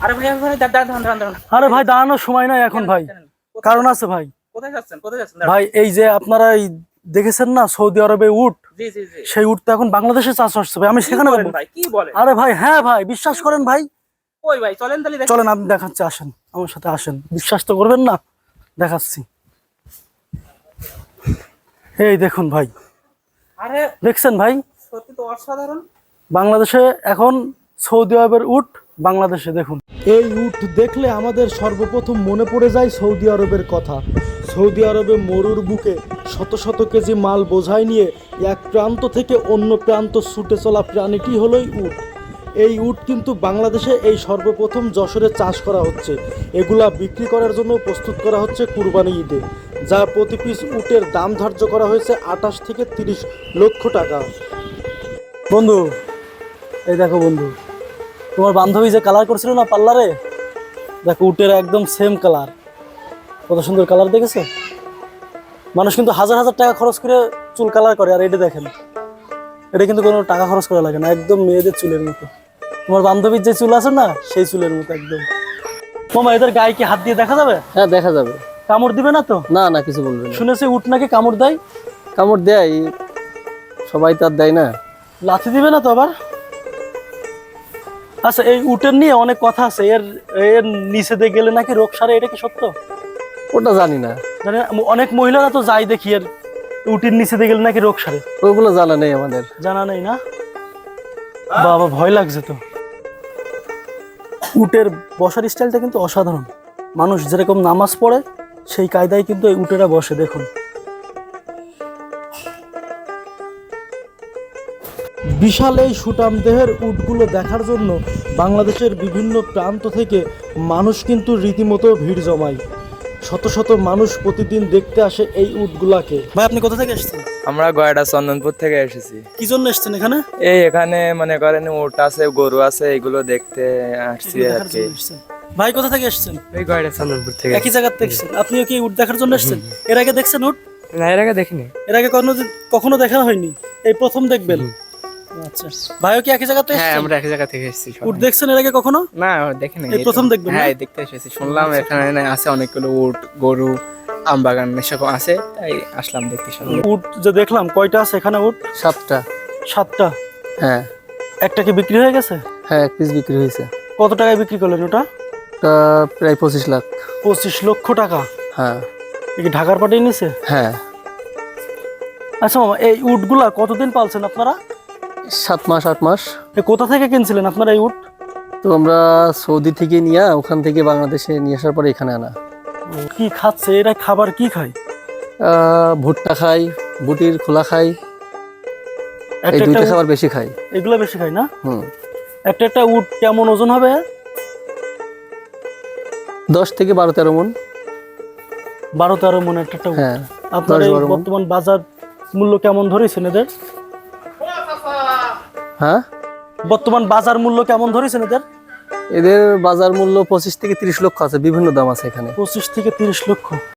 আরে ভাই ভাই দাঁড়ান দাঁড়ান দাঁড়ান দাঁড়ান। আরে ভাই দাঁড়ানোর সময় নাই এখন ভাই। কারণ আছে ভাই। কোথায় যাচ্ছেন? কোথায় যাচ্ছেন? ভাই এই যে আপনারা দেখেছেন না সৌদি আরবে উট? সেই উট তো এখন বাংলাদেশে চাষ হচ্ছে ভাই আমি সেখানে আরে ভাই হ্যাঁ ভাই বিশ্বাস করেন ভাই। কই ভাই চলেন তাহলে চলেন আপনি দেখাচ্ছি আসেন আমার সাথে আসেন। বিশ্বাস তো করবেন না? দেখাচ্ছি। এই দেখুন ভাই। আরে দেখছেন ভাই? সত্যি তো অসাধারণ। বাংলাদেশে এখন সৌদি আরবের উট বাংলাদেশে দেখুন। এই উট দেখলে আমাদের সর্বপ্রথম মনে পড়ে যায় সৌদি আরবের কথা। সৌদি আরবে মরুর বুকে শত শত কেজি মাল বোঝাই নিয়ে এক প্রান্ত থেকে অন্য প্রান্ত ছুটে চলা প্রাণীটি হলোই উট। এই উট কিন্তু বাংলাদেশে এই সর্বপ্রথম যশোরে চাষ করা হচ্ছে। এগুলা বিক্রি করার জন্য প্রস্তুত করা হচ্ছে কুরবানি ঈদে যা প্রতি পিস উটের দাম ধার্য করা হয়েছে আঠাশ থেকে তিরিশ লক্ষ টাকা। বন্ধু এই দেখো বন্ধু তোমার বান্ধবী যে কালার করছিল না পার্লারে? দেখো উটের একদম সেম কালার কত সুন্দর কালার দেখেছ? মানুষ কিন্তু হাজার হাজার টাকা খরচ করে চুল কালার করে আর এটা দেখেন। এটা কিন্তু কোনো টাকা খরচ করা লাগে না একদম মেয়েদের চুলের মতো। তোমার বান্ধবীর যে চুল আছে না সেই চুলের মতো একদম। মামা এদের গায়ে কি হাত দিয়ে দেখা যাবে? হ্যাঁ দেখা যাবে। কামড় দিবে না তো? না না কিছু বলবে না। শুনেছি উট নাকি কামড় দেয়? কামড় দেয় সবাই তো আর দেয় না। লাথি দিবে না তো আবার? আচ্ছা এই উটের নিয়ে অনেক কথা আছে। এর এর নিচে দিয়ে গেলে নাকি রোগ সারে এটা কি সত্য? ওটা জানি না। জানি অনেক মহিলারা তো যাই দেখি এর উটির নিচে দিয়ে গেলে নাকি রোগ সারে। ওগুলো জানা নেই আমাদের। জানা নেই না? বাবা ভয় লাগছে তো। উটের বসার স্টাইলটা কিন্তু অসাধারণ। মানুষ যেরকম নামাজ পড়ে সেই কায়দায় কিন্তু এই উটেরা বসে দেখুন। বিশাল এই সুটাম দেহের উটগুলো দেখার জন্য বাংলাদেশের বিভিন্ন প্রান্ত থেকে মানুষ কিন্তু রীতিমতো ভিড় জমায়। শত শত মানুষ প্রতিদিন দেখতে আসে এই উটগুলাকে। ভাই আপনি কোথা থেকে এসেছেন? আমরা গয়ডা চন্দনপুর থেকে এসেছি। কি জন্য এসেছেন এখানে? এই এখানে মনে করেন উট আছে গরু আছে এগুলো দেখতে আসছি আর কি। ভাই কোথা থেকে এসেছেন? এই গয়ডা চন্দনপুর থেকে। একই জায়গা থেকে এসেছেন। আপনিও কি উট দেখার জন্য এসেছেন? এর আগে দেখছেন উট? না এর আগে দেখিনি। এর আগে কখনো কখনো দেখা হয়নি। এই প্রথম দেখবেন। আচ্ছা। ভাইও কি একই জায়গা থেকে হ্যাঁ আমরা এক জায়গা থেকে এসেছি উট দেখছেন এর আগে কখনো? না দেখিনি। এই প্রথম দেখবেন, হ্যাঁ দেখতে এসেছি। শুনলাম এখানে আছে অনেকগুলো উট গরু আম বাগান এসব আছে তাই আসলাম দেখতে সব উট যে দেখলাম কয়টা আছে এখানে উট? সাতটা। সাতটা। হ্যাঁ। একটা কি বিক্রি হয়ে গেছে? হ্যাঁ এক পিস বিক্রি হয়েছে। কত টাকায় বিক্রি করলেন ওটা? ওটা প্রায় পঁচিশ লাখ। পঁচিশ লক্ষ টাকা। হ্যাঁ। কি ঢাকার পাঠিয়ে নিছে? হ্যাঁ। আচ্ছা মামা এই উটগুলা কতদিন পালছেন আপনারা? সাত মাস আট মাস। কোথা থেকে কিনছিলেন আপনারা এই উট? তো আমরা সৌদি থেকে নিয়ে ওখান থেকে বাংলাদেশে নিয়ে আসার পরে এখানে আনা। কি খাচ্ছে? এরা খাবার কি খায়? ভুট্টা খাই বুটির খোলা খাই এই দুইটা খাবার বেশি খাই এগুলো বেশি খায় না? হুম। একটা একটা উট কেমন ওজন হবে? দশ থেকে বারো তেরো মন। বারো তেরো মনে একটা একটা হ্যাঁ আপনার। বর্তমান বাজার মূল্য কেমন ধরেছেন এদের? হ্যাঁ? বর্তমান বাজার মূল্য কেমন ধরেছেন এদের? এদের বাজার মূল্য পঁচিশ থেকে তিরিশ লক্ষ আছে বিভিন্ন দাম আছে এখানে। পঁচিশ থেকে তিরিশ লক্ষ।